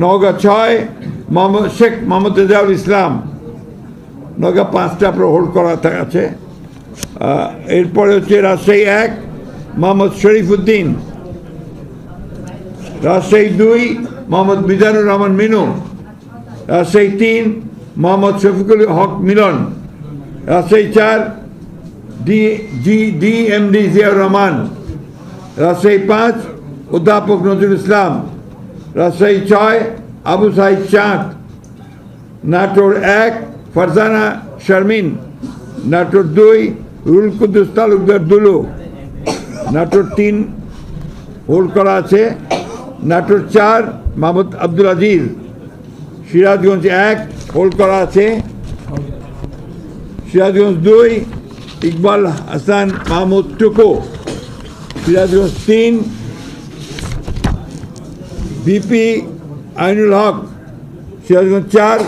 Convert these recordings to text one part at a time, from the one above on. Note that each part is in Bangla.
নওগাঁ ছয়, মোহাম্মদ শেখ মোহাম্মদ রেজাউল ইসলাম। নওগাঁ পাঁচটা আপনার করা আছে। এরপরে হচ্ছে রাজশাহী এক, মোহাম্মদ শরীফ উদ্দিন রাজশাহী দুই, মোহাম্মদ মিজানুর রহমান মিনু। রাজশাহী তিন, মোহাম্মদ শফিকুল হক মিলন। রাজশাহী চার, D, G D M D Ziaur Rahman. Rajshahi পাঁচ, অধ্যাপক নজরুল ইসলাম। রাজশাহী ছয়, আবু সাইদ চাঁদ নাটোর এক, ফারজানা শারমিন। নাটোর দুই, রুল কুদ্দুস তালুকদার দুলু। নাটোর তিন হোল্ড করা আছে। নাটোর চার, মাহমুদ আব্দুল আজিজ। সিরাজগঞ্জ এক হোল্ড করা আছে। সিরাজগঞ্জ দুই, ইকবাল হাসান মাহমুদ টুকু। সিরাজগঞ্জ তিন বিপি আইনুল হক, সিরাজগঞ্জ চার,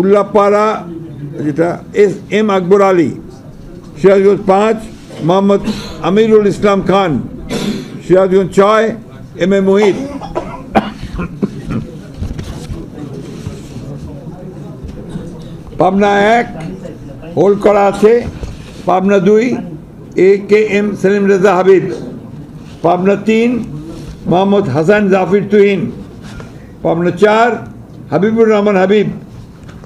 উল্লাপাড়া, যেটা এস এম আকবর আলী, সিরাজগঞ্জ পাঁচ, মোহাম্মদ আমিরুল ইসলাম খান, সিরাজগঞ্জ ছয়, এম এ মোহিত। পাবনা এক, হোল্ড করা আছে। পাবনা দুই, A K M Selim Reza Habib. Pabna তিন মোহাম্মদ হাসান জাফির তুহিন পাবনা চার, হাবিবুর রহমান হাবিব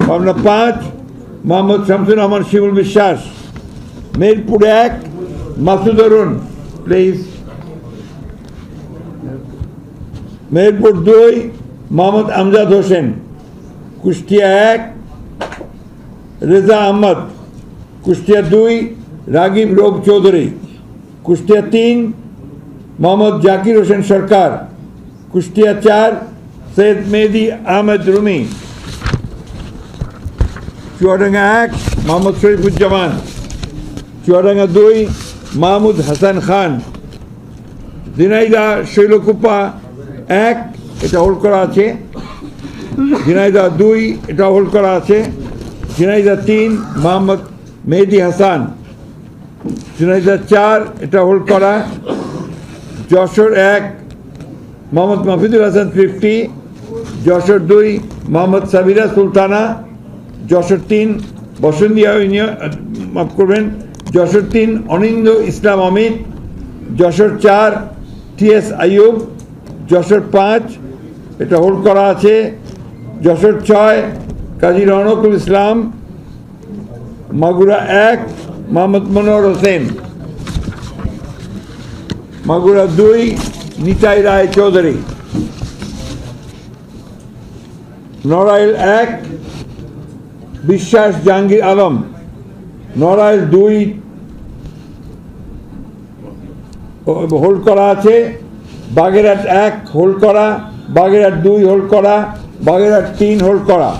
পাবনা পাঁচ, মোহাম্মদ শামসুর রহমান শিমুল বিশ্বাস। মেরপুর এক, মাসুদ অরুণ প্লিজ মেহেরপুর দুই, মোহাম্মদ আমজাদ হোসেন, কুষ্টিয়া এক, রেজা আহমদ, কুষ্টিয়া দুই, রাগিব রোগ চৌধুরী, কুষ্টিয়া তিন মোহাম্মদ জাকির হোসেন সরকার, কুষ্টিয়া চার, সৈয়দ মেহেদি আহমেদ রুমি। চুয়াডাঙ্গা এক, মোহাম্মদ শরীফুজ্জামান। চুয়াডাঙ্গা দুই, মাহমুদ হাসান খান। দিনাইদা শৈলকুপা এক, এটা হোল্ড করা আছে। ঝিনাইদা দুই, এটা হোল্ড করা আছে। ঝিনাইদা তিন, মোহাম্মদ মেহেদি হাসান। ঝিনাইদা চার, এটা হোল্ড করা। যশোর এক, মোহাম্মদ মাফিদুল হাসান ফিফটি, যশোর দুই, মোহাম্মদ সাবিরা সুলতানা, যশোর তিন বসন্তিয়া ইউনিয়ন মাফ করবেন, যশোর তিন, অনিন্দ ইসলাম অমিত, যশোর চার টিএস আইয়ুব, যশোর পাঁচ, এটা হোল্ড করা আছে, যশোর ছয়, কাজী রনকুল ইসলাম, মাগুরা এক, মোহাম্মদ মনোহর হোসেন। মাগুরা দুই, নিতাই রায় চৌধুরী। নড়াইল এক, বিশ্বাস জাহাঙ্গীর আলম। নড়াইল দুই হোল্ড করা আছে। বাগেরহাট এক হোল্ড করা। বাগেরহাট দুই হোল্ড করা। বাগেরহাট তিন হোল্ড করা।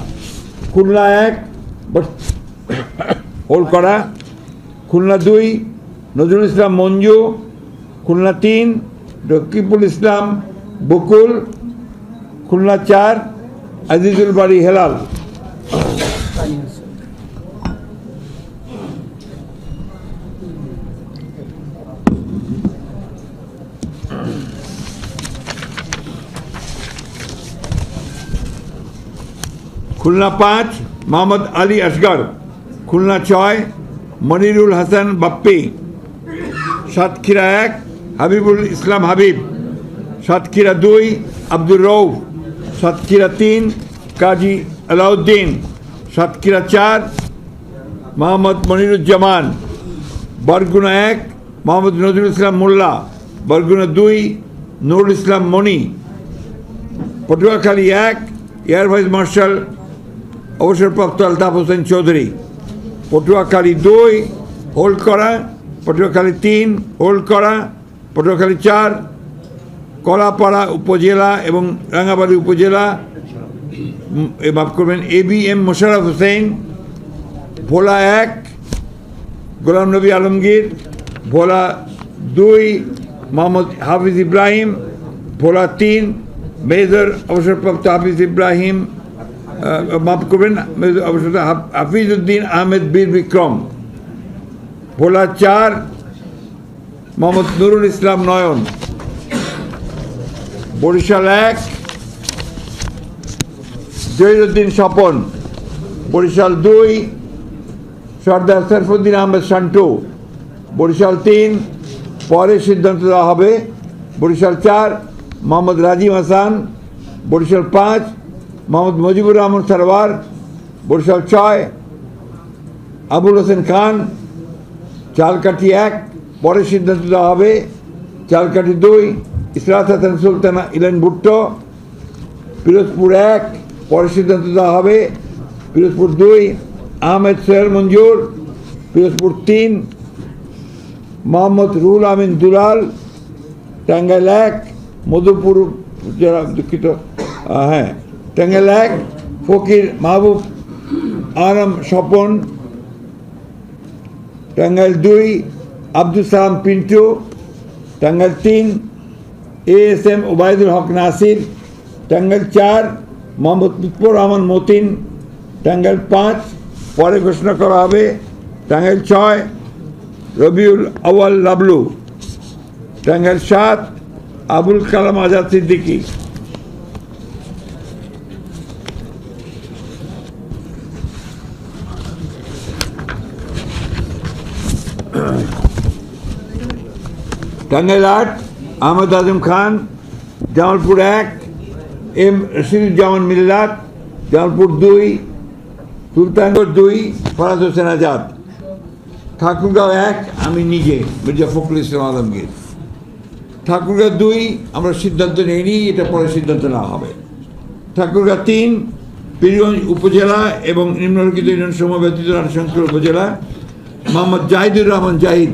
খুলনা এক হোল্ড করা। খুলনা দুই, নজরুল ইসলাম মঞ্জু। খুলনা তিন, রকিবুল ইসলাম বকুল, খুলনা চার, আজিজুল বাড়ি হেলাল। খুলনা পাঁচ, মোহাম্মদ আলী আসগর খুলনা ছয়, মনিরুল হাসান বাপ্পি। সাতক্ষীরা এক হাবিবুল ইসলাম হাবিব, সাতক্ষীরা দুই, আব্দুর রৌফ সাতক্ষীরা তিন, কাজী আলাউদ্দিন, সাতক্ষীরা চার, মোহাম্মদ মনিরুজ্জামান, বরগুনা এক, মোহাম্মদ নজরুল ইসলাম মোল্লা, বরগুনা দুই, নুরুল ইসলাম মণি পটুয়াখালী এক, এয়ার ভাইস মার্শাল অবসরপ্রাপ্ত আলতাফ হোসেন চৌধুরী। পটুয়াখালী দুই হোল্ড করা পটুয়াখালী তিন হোল্ড করা পটুয়াখালী চার, কলাপাড়া উপজেলা এবং রাঙ্গাবাড়ি উপজেলা মাফ করবেন, A B M Mosharraf Hossain, Bhola এক, গোলাম নবী আলমগীর, ভোলা দুই, মোহাম্মদ হাফিজ ইব্রাহিম, ভোলা তিন, মেজর অবসরপ্রাপ্ত হাফিজ ইব্রাহিম মাফ করবেন অবসর হাফ- হাফিজ উদ্দিন আহমেদ বীর বিক্রম, ভোলা চার মোহাম্মদ নুরুল ইসলাম নয়ন। বরিশাল এক। জহিরুদ্দিন স্বপন। বরিশাল দুই। সর্দার সরফুদ্দিন আহমেদ শান্টু। বরিশাল তিন। পরে সিদ্ধান্ত দেওয়া হবে। বরিশাল চার, মোহাম্মদ রাজিম হাসান। বরিশাল পাঁচ, মোহাম্মদ মুজিবুর রহমান সারওয়ার বরিশাল ছয়, আবুল হোসেন খান। চালকাঠি এক পরে সিদ্ধান্ত দেওয়া হবে, চালকাঠি দুই, ইসরাত হাসান সুলতানা ইলেন ভুট্টো, পিরোজপুর এক, পরে সিদ্ধান্ত দেওয়া হবে, পিরোজপুর দুই, আহমেদ সোহেল মঞ্জুর, পিরোজপুর তিন, মোহাম্মদ রুহুল আমিন দুলাল, টাঙ্গাইল এক, মধুপুর যারা দুঃখিত হ্যাঁ টাঙ্গাইল এক, ফকির মাহবুব আরম স্বপন, টাঙ্গাইল দুই আব্দুল সালাম পিন্টু, টাঙ্গাইল তিন A S M Obaidul Haque Nasir, Tangail চার, মোহাম্মদ লুৎফর রহমান মতিন, টাঙ্গাইল পাঁচ, পরে ঘোষণা করা হবে টাঙ্গাইল ছয়, রবিউল আওয়াল লাবলু, টাঙ্গাইল সাত, আবুল কালাম আজাদ সিদ্দিকী। টাঙ্গাইল আট, আহমদ আজম খান, জামালপুর এক, এম রশিদুজ্জামান মিল্লাত, জামালপুর দুই, সুলতানগড় দুই, ফরাজ হোসেন আজাদ। ঠাকুরগাঁও এক, আমি নিজে, মির্জা ফখরুল ইসলাম আলমগীর। ঠাকুরগাঁও দুই, আমরা সিদ্ধান্ত নিইনি, এটা পরে সিদ্ধান্ত নেওয়া হবে। ঠাকুরগাঁও তিন, পীরগঞ্জ উপজেলা এবং নিম্নলিখিত ইউনিয়ন সমূহ ব্যতীত রাজশঙ্কর উপজেলা, মোহাম্মদ জাহিদুর রহমান জাহিদ।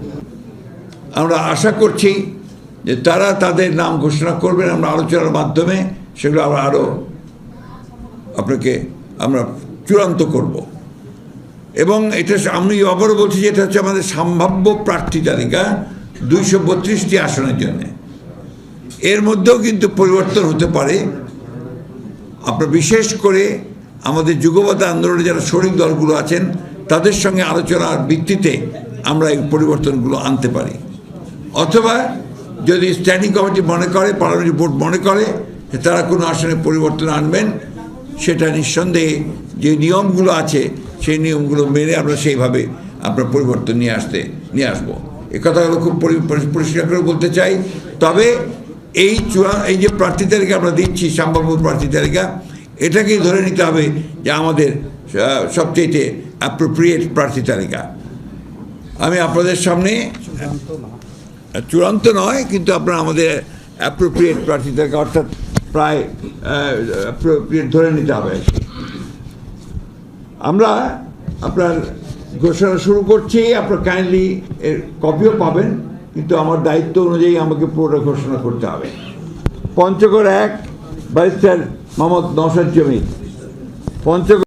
আমরা আশা করছি যে তারা তাদের নাম ঘোষণা করবেন আমরা আলোচনার মাধ্যমে, সেগুলো আমরা আরও আপনাকে আমরা চূড়ান্ত করব। এবং এটা আমি আবারও বলছি যে এটা হচ্ছে আমাদের সম্ভাব্য প্রার্থী তালিকা দুইশো বত্রিশটি আসনের জন্য। এর মধ্যেও কিন্তু পরিবর্তন হতে পারে। আপনার বিশেষ করে আমাদের যুগপথ আন্দোলনে যারা শরিক দলগুলো আছেন, তাদের সঙ্গে আলোচনার ভিত্তিতে আমরা এই পরিবর্তনগুলো আনতে পারি। অথবা যদি স্ট্যান্ডিং কমিটি মনে করে পার্লামেন্টারি বোর্ড মনে করে তারা কোনো আসনে পরিবর্তন আনবেন সেটা নিঃসন্দেহে যে নিয়মগুলো আছে সেই নিয়মগুলো মেনে আমরা সেইভাবে আমরা পরিবর্তন নিয়ে আসতে নিয়ে আসব। এ কথাগুলো খুব পরি- পরি- পরিষ্কার করে বলতে চাই। তবে এই চূড়া এই যে প্রার্থী তালিকা আমরা দিচ্ছি সম্ভাব্য প্রার্থী তালিকা এটাকেই ধরে নিতে হবে যে আমাদের আহ, সবচেয়ে অ্যাপ্রোপ্রিয়েট প্রার্থী তালিকা। আমি আপনাদের সামনে চূড়ান্ত নয়, কিন্তু আপনারা আমাদের অ্যাপ্রোপ্রিয়েট প্রার্থী তালিকা অর্থাৎ প্রায় অ্যাপ্রোপ্রিয়েট ধরে নিতে হবে। আমরা আপনার ঘোষণা শুরু করছি, আপনার কাইন্ডলি এর কপিও পাবেন, কিন্তু আমার দায়িত্ব অনুযায়ী আমাকে পুরোটা ঘোষণা করতে হবে। পঞ্চগড় এক, ব্যারিস্টার মোহাম্মদ নসাদ জমি পঞ্চগড়